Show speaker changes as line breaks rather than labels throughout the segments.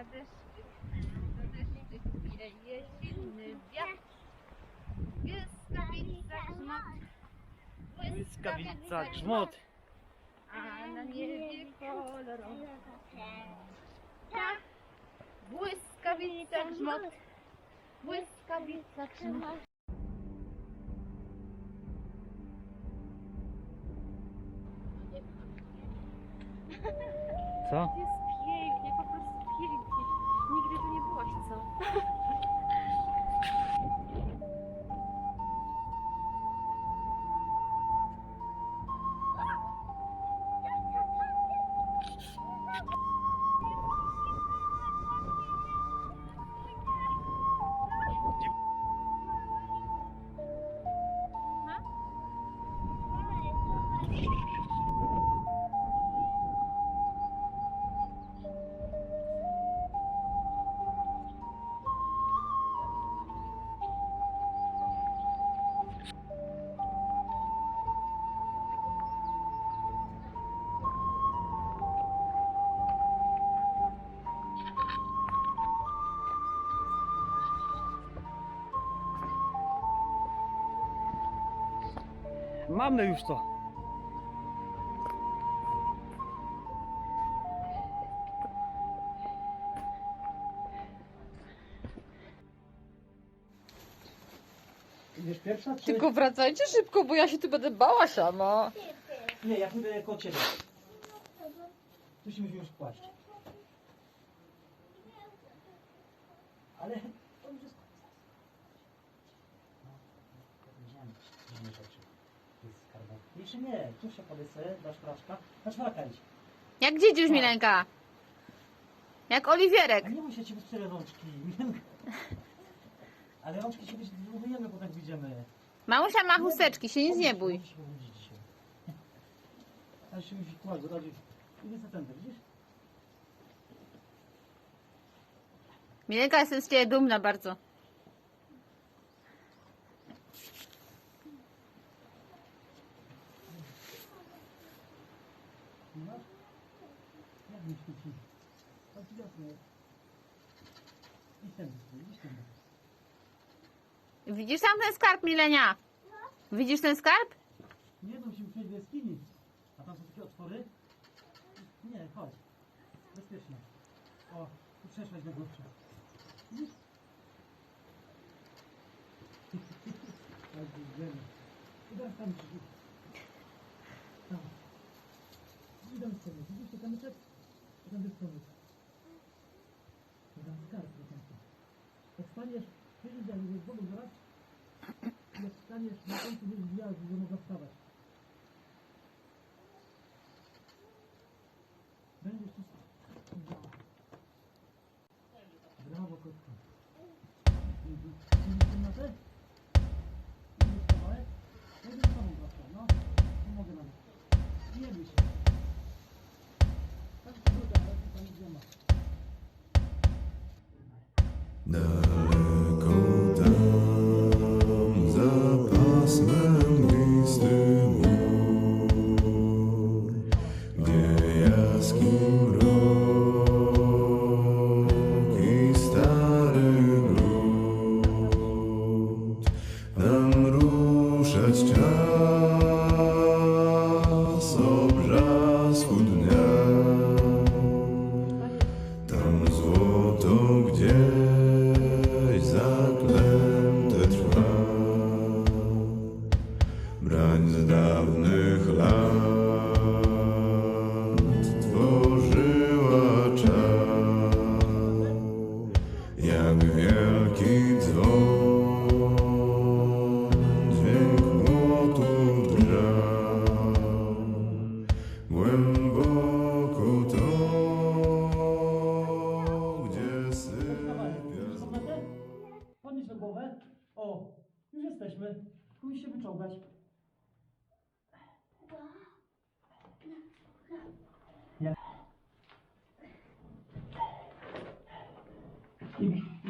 pada deszczyk, pada deszczyk, wieje silny wiatr. Błyskawica grzmot,
Błyskawica, grzmot.
a na niebie kolorowy. Tak, błyskawica grzmot, błyskawica grzmot.
Co? Mamy już to. Idziesz pierwsza, czy...
Tylko wracajcie szybko, bo ja się tu będę bała sama.
Nie, ja pójdę koło ciebie. Tu się musimy już kłaść. Ale to już jest... No, idziemy. Idziemy rzeczy. Jest skarbon. Jeszcze nie, tu się podesę, dasz praczka. Na czwarka idź.
Jak gdzie idziesz, Milenka? Jak Oliwierek.
A nie się ci wystrzelę rączki. Ale rączki się umyjemy, bo tak widzimy.
Mamusia ma chusteczki, się nic nie bój.
Musi się obudzić dzisiaj. Ale się musi kłaść, razie... Idę za tędy, widzisz?
Milenka, jestem z ciebie dumna bardzo.
No. Jak mi świeci? Chodź wiosnę. Idź tędy, idź tędy.
Widzisz tam ten skarb, Milenia? Widzisz ten skarb?
Nie, to musimy przejść do jaskini. A tam są takie otwory? Nie, chodź. Bezpiecznie. O, tu przeszłaś na górze. Idę tam. Idę z tobą. Widzisz, to tam jest to tam jest powód. To tam skarb do końca. Jak staniesz, widzisz, jak jest wodą zaraz, jak staniesz na końcu tych gwiazd, że można wstawać. Będziesz tu działa. Brawo, kotko. Widzisz komnatę? Widzisz No.
Wielki dzwon. Głęboko to, gdzie
na. O, już jesteśmy. Musisz się?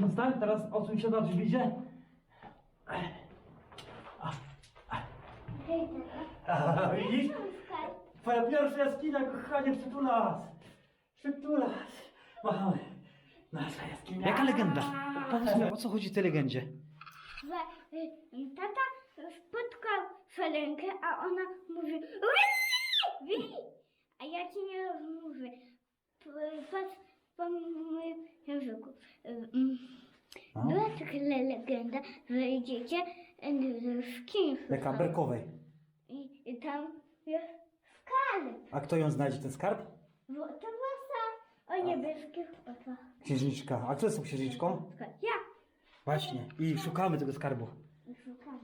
No stań, teraz odsuń się na drzwi, idzie. A, widzisz? Twoja pierwsza jaskina, kochanie, przytulas. Przytulas. Machamy. Nazwa jaskini. Jaka legenda? Powiedz mi, o co chodzi w tej legendzie?
że y, tata spotkał Felenkę, a ona mówi Wi! A ja ci nie rozmówię. P- Patrz po moim języku.
No.
Była taka le- legenda, że idziecie w kimś.
Jaka Berkowej.
I, I tam jest skarb.
A kto ją znajdzie, ten skarb?
To wasa o niebieskich oczach.
Księżniczka. A kto jest tą księżniczką?
Ja.
Właśnie. I szukamy tego skarbu.
I szukamy.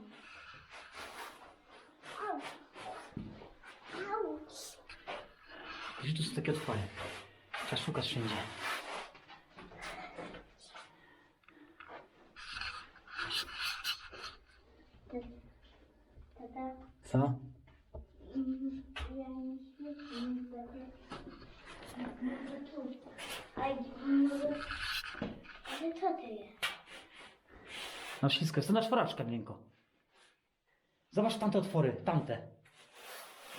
Au. Auć.
Gdzie tu są takie otwory? Trzeba szukać wszędzie. Co?
ja nie śmiesznie nie będę. Może tu. A może... Ale co to jest?
No wszystko, jest to na czworaczkę, miękko. Zobacz tamte otwory, tamte.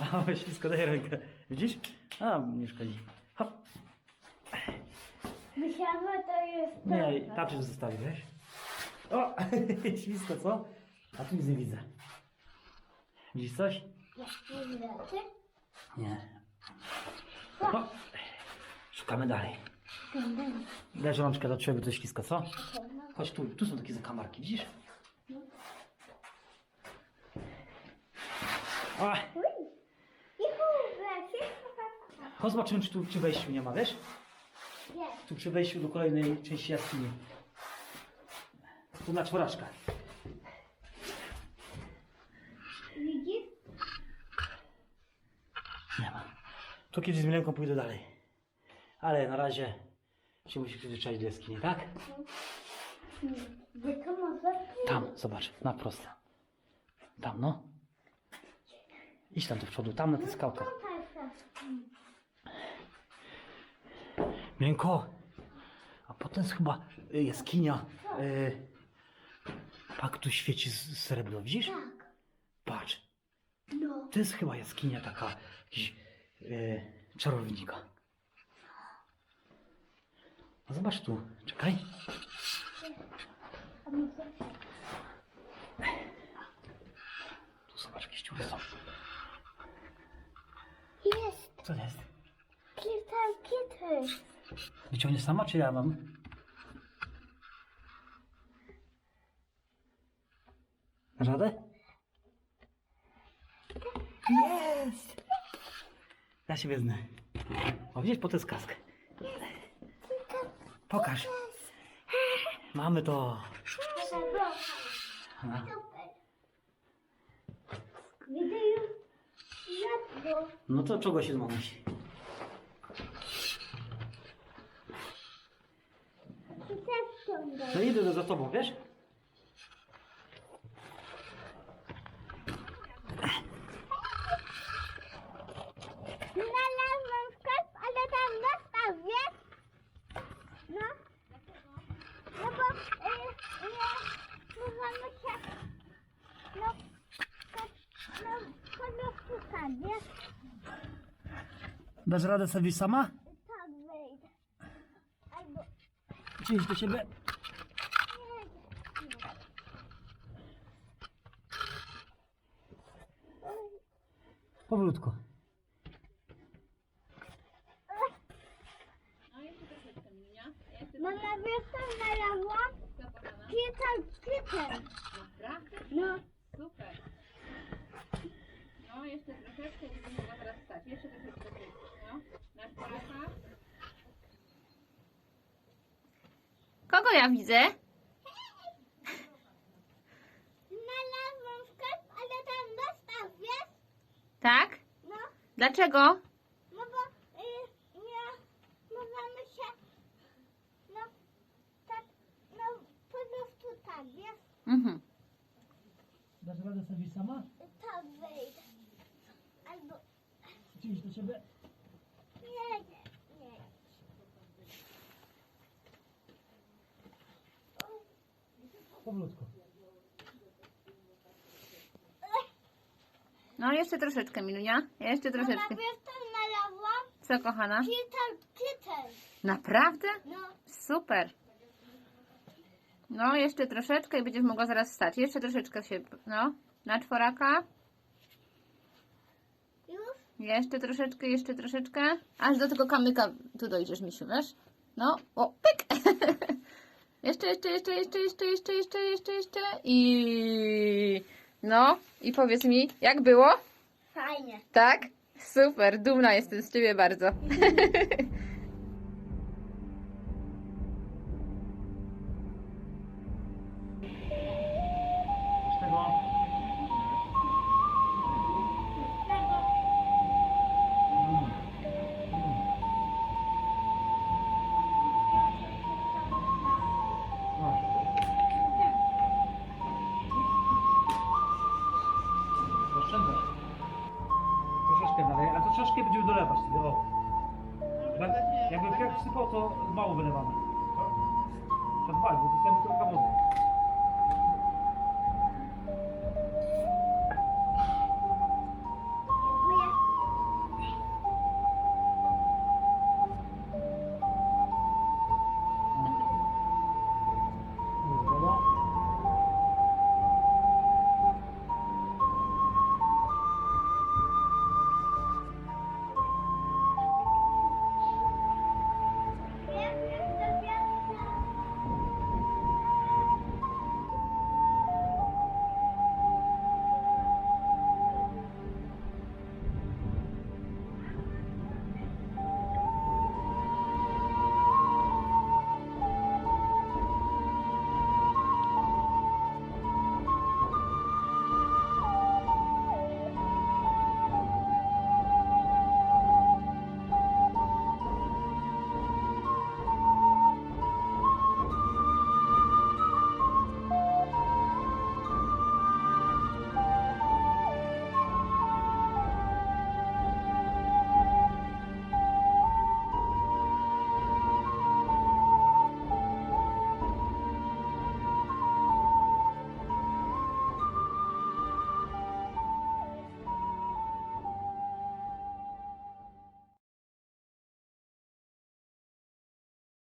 A, wszystko, daj rękę. Widzisz? A, nie szkodzi. Hop.
Myślałam, że to jest
Nie,
to.
tarczy zostawi, wiesz? O, ślisko, co? A tu nic nie widzę. Widzisz coś? Nie. O. Szukamy dalej. Daj rączkę do ciebie, to ślisko, co? Chodź tu, tu są takie zakamarki, widzisz? O, chodź zobaczymy, czy tu przy wejściu nie ma, wiesz? Tu przy wejściu do kolejnej części jaskini. Tu na czworaczkę.
Widzisz?
Nie ma. Tu kiedyś z Milenką pójdę dalej. Ale na razie się musi przyzwyczaić do jaskini, tak?
Gdzie to może
Tam, zobacz, na prosto. Tam, no. Idź tam do przodu, tam na.
Tutaj jest.
Miękko. A potem jest chyba y, jaskinia. Y, pak tu świeci srebro, widzisz?
Tak.
Patrz.
No.
To jest chyba jaskinia taka jakiś y, czarownika. No zobacz tu, czekaj. Tu zobacz, jakieś dziury są.
Jest.
Co to jest?
Kita, kity.
Wyciągniesz sama, czy ja mam? Dasz Radę? Jest! Ja się wezmę. O, widzisz, po to jest kask. Pokaż. Mamy to.
Super. Widzę już.
No to czego się
ciągle.
No idę za tobą, wiesz?
Znalazłam sklep, ale tam dostał, wiesz? No. No bo y, nie, możemy się, no, tak, no, po wiesz?
Dasz radę sobie sama?
Tak wyjdę. Albo,
iść do siebie? Powolutku.
No
Mama, wiesz co znalazłam?
Naprawdę?
No,
Super. No, jeszcze troszeczkę mogła teraz stać. Jeszcze troszeczkę. No.
Kogo ja widzę?
znalazłam sklep, ale tam dostał, wiesz?
Tak?
No.
Dlaczego?
No bo y, nie możemy się, no tak, no po prostu tak, wiesz?
Mhm.
Dasz radę sobie sama?
Tak wyjdę.
Iść do siebie?
nie, nie, nie.
Powolutku.
No jeszcze troszeczkę, Milunia. Jeszcze troszeczkę.
co
kochana?
Kitel, kitel.
Naprawdę?
No,
Super. No, jeszcze troszeczkę i będziesz mogła zaraz wstać. Jeszcze troszeczkę się, no, na czworaka. Jeszcze troszeczkę, jeszcze troszeczkę. Aż do tego kamyka tu dojdziesz, misiu, wiesz? No, o, pyk! jeszcze, jeszcze, jeszcze, jeszcze, jeszcze, jeszcze, jeszcze, jeszcze, jeszcze. I... No, i powiedz mi, jak było?
Fajnie.
Tak? Super, dumna jestem z Ciebie bardzo.
Be, jakby krew wsypał, to mało wylewamy. Trzeba dbać, bo to tylko wody.